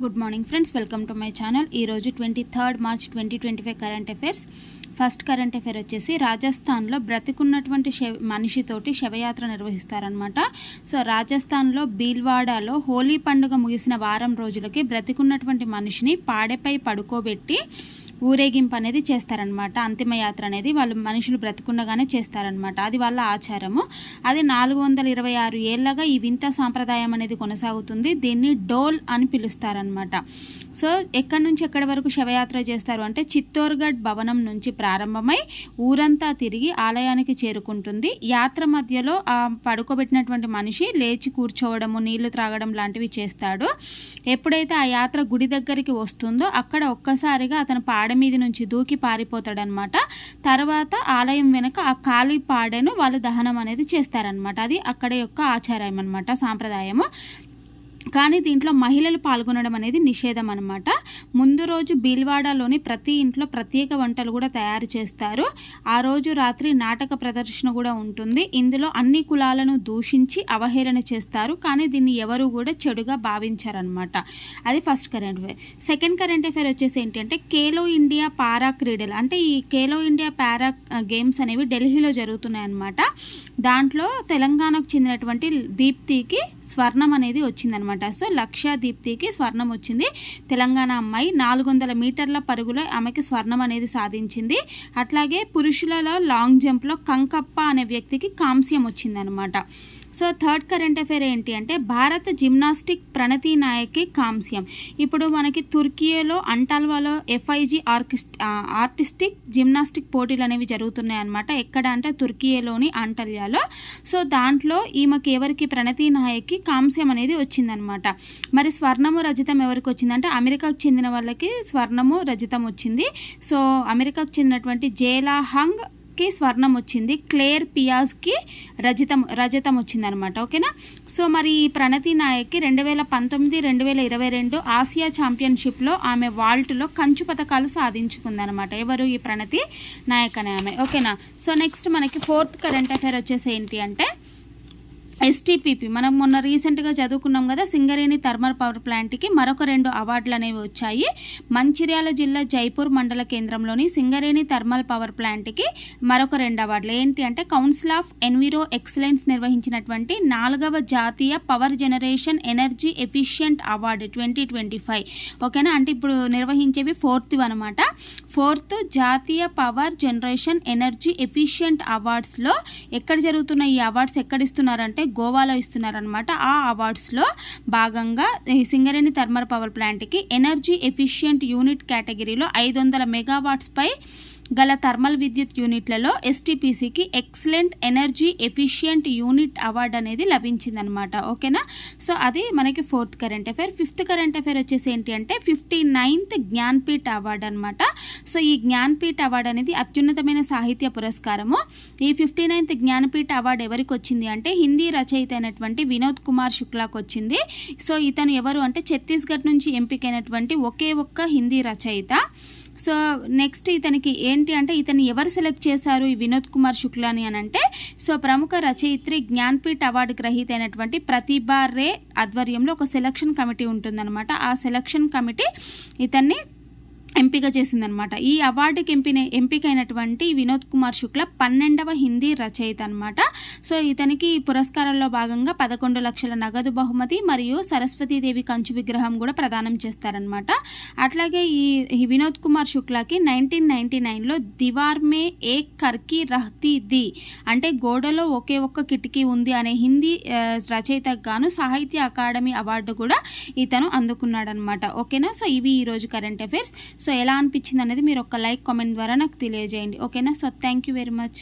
Good morning friends welcome to my channel ఈరోజు twenty third March twenty twenty five current affairs first current affair వచ్చేసి రాజస్థాన్లో బ్రతికున్నటువంటి శవ మనిషితోటి శవయాత్ర నిర్వహిస్తారనమాట so రాజస్థాన్లో బీల్వాడాలో హోలీ పండుగ ముగిసిన వారం రోజులకి బ్రతికున్నటువంటి మనిషిని పాడెపై పడుకోబెట్టి ఊరేగింపు అనేది చేస్తారనమాట అంతిమయాత్ర అనేది వాళ్ళు మనుషులు బ్రతుకుండగానే చేస్తారనమాట అది వాళ్ళ ఆచారము. అది నాలుగు వందల ఇరవై ఆరు ఏళ్ళగా ఈ వింత సాంప్రదాయం అనేది కొనసాగుతుంది. దీన్ని డోల్ అని పిలుస్తారనమాట సో ఎక్కడి నుంచి ఎక్కడి వరకు శవయాత్ర చేస్తారు అంటే చిత్తోర్గఢ్ భవనం నుంచి ప్రారంభమై ఊరంతా తిరిగి ఆలయానికి చేరుకుంటుంది. యాత్ర మధ్యలో ఆ పడుకోబెట్టినటువంటి మనిషి లేచి కూర్చోవడము నీళ్ళు త్రాగడం లాంటివి చేస్తాడు. ఎప్పుడైతే ఆ యాత్ర గుడి దగ్గరికి వస్తుందో అక్కడ ఒక్కసారిగా అతను పాడ మీద నుంచి దూకి పారిపోతాడనమాట. తర్వాత ఆలయం వెనక ఆ ఖాళీ పాడెను వాళ్ళు దహనం అనేది చేస్తారనమాట. అది అక్కడ యొక్క ఆచారం అనమాట సాంప్రదాయము. కానీ దీంట్లో మహిళలు పాల్గొనడం అనేది నిషేధం అనమాట ముందు రోజు బీల్వాడలోని ప్రతి ఇంట్లో ప్రత్యేక వంటలు కూడా తయారు చేస్తారు. ఆ రోజు రాత్రి నాటక ప్రదర్శన కూడా ఉంటుంది. ఇందులో అన్ని కులాలను దూషించి అవహేళన చేస్తారు. కానీ దీన్ని ఎవరు కూడా చెడుగా భావించారనమాట అది first current affair. Second current affair వచ్చేసి ఏంటంటే కేలో ఇండియా పారా క్రీడలు. అంటే ఈ కేలో ఇండియా పారా గేమ్స్ అనేవి ఢిల్లీలో జరుగుతున్నాయి అనమాట దాంట్లో తెలంగాణకు చెందినటువంటి దీప్తికి స్వర్ణం అనేది వచ్చిందనమాట. సో లక్ష దీప్తికి స్వర్ణం వచ్చింది. తెలంగాణ అమ్మాయి నాలుగు వందల మీటర్ల పరుగులో ఆమెకి స్వర్ణం అనేది సాధించింది. అట్లాగే పురుషులలో లాంగ్ జంప్లో కంకప్ప అనే వ్యక్తికి కాంస్యం వచ్చిందనమాట. సో థర్డ్ కరెంట్ అఫేర్ ఏంటి అంటే భారత జిమ్నాస్టిక్ ప్రణతి నాయకి కాంస్యం. ఇప్పుడు మనకి తుర్కియేలో అంటాల్వాలో ఎఫ్ఐజి ఆర్కిస్ట్ ఆర్టిస్టిక్ జిమ్నాస్టిక్ పోటీలు అనేవి జరుగుతున్నాయి అనమాట ఎక్కడ అంటే తుర్కియేలోని అంటల్యాలో సో దాంట్లో ఈమెకి ఎవరికి ప్రణతి నాయకి కాంస్యం అనేది వచ్చిందనమాట. మరి స్వర్ణము రజితం ఎవరికి వచ్చిందంటే అమెరికాకు చెందిన వాళ్ళకి స్వర్ణము రజితం వచ్చింది. సో అమెరికాకు చెందినటువంటి జేలా హంగ్కి స్వర్ణం వచ్చింది. క్లేర్ పియాజ్కి రజతం రజతం వచ్చిందనమాట. ఓకేనా? సో మరి ఈ ప్రణతి నాయక్కి రెండు వేల పంతొమ్మిది రెండు వేల ఇరవై రెండు ఆసియా ఛాంపియన్షిప్లో ఆమె వాల్ట్లో కంచు పథకాలు సాధించుకుందనమాట. ఎవరు ఈ ప్రణతి నాయక్ అనే ఆమె? ఓకేనా? సో నెక్స్ట్ మనకి ఫోర్త్ కరెంట్ అఫైర్ వచ్చేసి ఏంటి అంటే ఎస్టీపీపీ మనం మొన్న రీసెంట్గా చదువుకున్నాం కదా సింగరేణి థర్మల్ పవర్ ప్లాంట్కి మరొక రెండు అవార్డులు అనేవి వచ్చాయి. మంచిర్యాల జిల్లా జైపూర్ మండల కేంద్రంలోని సింగరేణి థర్మల్ పవర్ ప్లాంట్కి మరొక రెండు అవార్డులు. ఏంటి అంటే కౌన్సిల్ ఆఫ్ ఎన్విరో ఎక్సలెన్స్ నిర్వహించినటువంటి నాలుగవ జాతీయ power generation energy efficient award twenty twenty five. ఓకేనా? అంటే ఇప్పుడు నిర్వహించేవి ఫోర్త్ అనమాట ఫోర్త్ జాతీయ పవర్ జనరేషన్ ఎనర్జీ ఎఫిషియంట్ అవార్డ్స్లో ఎక్కడ జరుగుతున్న ఈ అవార్డ్స్ ఎక్కడ ఇస్తున్నారంటే గోవాలో ఇస్తున్నారనమాట ఆ అవార్డ్స్లో భాగంగా సింగరేణి థర్మల్ పవర్ ప్లాంట్కి ఎనర్జీ ఎఫిషియంట్ యూనిట్ కేటగిరీలో ఐదు వందల మెగావాట్స్పై గల థర్మల్ విద్యుత్ యూనిట్లలో ఎస్టీపీసీకి excellent energy efficient unit award అనేది లభించిందనమాట ఓకేనా? సో అది మనకి fourth current affair. Fifth current affair వచ్చేసి ఏంటి అంటే ఫిఫ్టీ నైన్త్ జ్ఞాన్పీఠ్ అవార్డు అనమాట సో ఈ జ్ఞాన్పీఠ్ అవార్డు అనేది అత్యున్నతమైన సాహిత్య పురస్కారము. ఈ ఫిఫ్టీ నైన్త్ జ్ఞానపీఠ అవార్డు ఎవరికి వచ్చింది అంటే హిందీ రచయిత అయినటువంటి వినోద్ కుమార్ శుక్లాకు వచ్చింది. సో ఇతను ఎవరు అంటే ఛత్తీస్గఢ్ నుంచి ఎంపికైనటువంటి ఒకే ఒక్క హిందీ రచయిత. సో నెక్స్ట్ ఇతనికి ఏంటి అంటే ఇతన్ని ఎవరు సెలెక్ట్ చేశారు? ఈ వినోద్ కుమార్ శుక్లాని అని అంటే సో ప్రముఖ రచయిత్రి జ్ఞాన్పీఠ్ అవార్డు గ్రహీత అయినటువంటి ప్రతిభా రే ఆధ్వర్యంలో ఒక సెలక్షన్ కమిటీ ఉంటుందన్నమాట. ఆ సెలక్షన్ కమిటీ ఇతన్ని ఎంపిక చేసిందనమాట. ఈ అవార్డుకి ఎంపిన ఎంపికైనటువంటి వినోద్ కుమార్ శుక్ల పన్నెండవ హిందీ రచయిత అనమాట. సో ఇతనికి పురస్కారంలో భాగంగా పదకొండు లక్షల నగదు బహుమతి మరియు సరస్వతీదేవి కంచు విగ్రహం కూడా ప్రదానం చేస్తారనమాట. అట్లాగే ఈ వినోద్ కుమార్ శుక్లకి నైన్టీన్ నైన్టీ నైన్లో దివార్ మే ఏ కర్కి రహ్తీ ది. అంటే గోడలో ఒకే ఒక్క కిటికీ ఉంది అనే హిందీ రచయితకు గాను సాహిత్య అకాడమీ అవార్డు కూడా ఇతను అందుకున్నాడనమాట. ఓకేనా? సో ఇవి ఈరోజు కరెంట్ అఫైర్స్. సో ఎలా అనిపించింది అనేది మీరు ఒక లైక్ కామెంట్ ద్వారా నాకు తెలియజేయండి. ఓకేనా? So thank you very much.